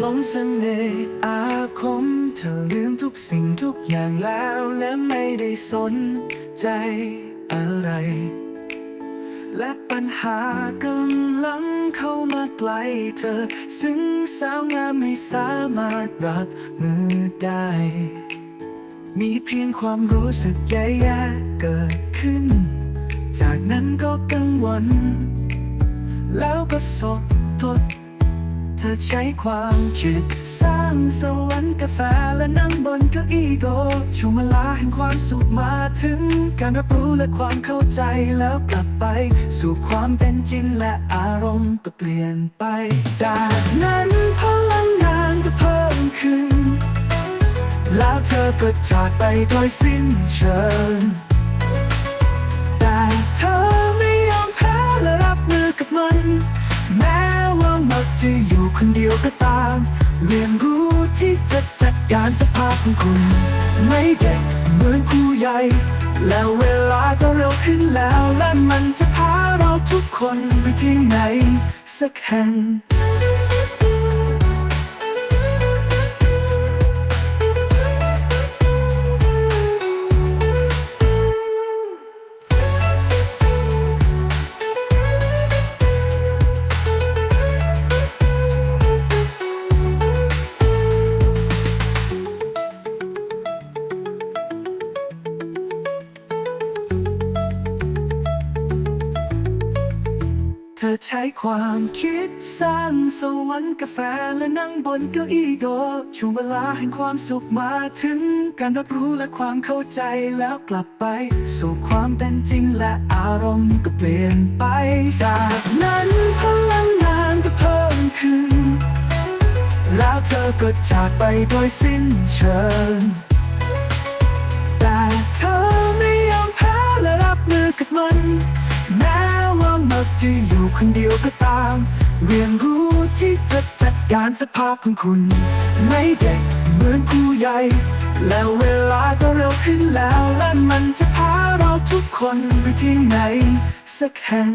หลงเสน่ห์อาคม เธอลืมทุกสิ่งทุกอย่างแล้วและไม่ได้สนใจอะไร และปัญหากำลังเข้ามาใกลเธอ ซึ่งสาวงามไม่สามารถรับมือได้ มีเพียงความรู้สึกแย่ๆเกิดขึ้น จากนั้นก็กังวล แล้วก็สดทด เธอใช้ความคิด สร้างสวรรค์กาแฟและนั่งบนเก้าอี้โกช่วงเวลาแห่งความสุขมาถึง การรับรู้และความเข้าใจแล้วกลับไป สู่ความเป็นจริงและอารมณ์ก็เปลี่ยนไป จากนั้นพลังงานก็เพิ่มขึ้น แล้วเธอก็จากไปโดยสิ้นเชิง เดียวก็ตาม เรียนรู้ที่จะจัดการสภาพของคุณ ไม่เด็กเหมือนครูใหญ่ แล้วเวลาก็เร็วขึ้นแล้ว และมันจะพาเราทุกคนไปที่ไหน สักแห่ง เธอใช้ความคิดสร้างสวรรค์กาแฟและนั่งบนเก้าอี้โดช่วงเวลาแห่งความสุขมาถึง การรับรู้และความเข้าใจแล้วกลับไป สู่ความเป็นจริงและอารมณ์ก็เปลี่ยนไป จากนั้นพลังงานก็เพิ่มขึ้น แล้วเธอก็จากไปโดยสิ้นเชิงแต่เธอไม่ยอมแพ้และรับมือกับมัน จะอยู่คนเดียวก็ตาม เรียนรู้ที่จะจัดการสภาพของคุณไม่เด็กเหมือนผู้ใหญ่ แล้วเวลาก็เร็วขึ้นแล้ว และมันจะพาเราทุกคนไปที่ไหนสักแห่ง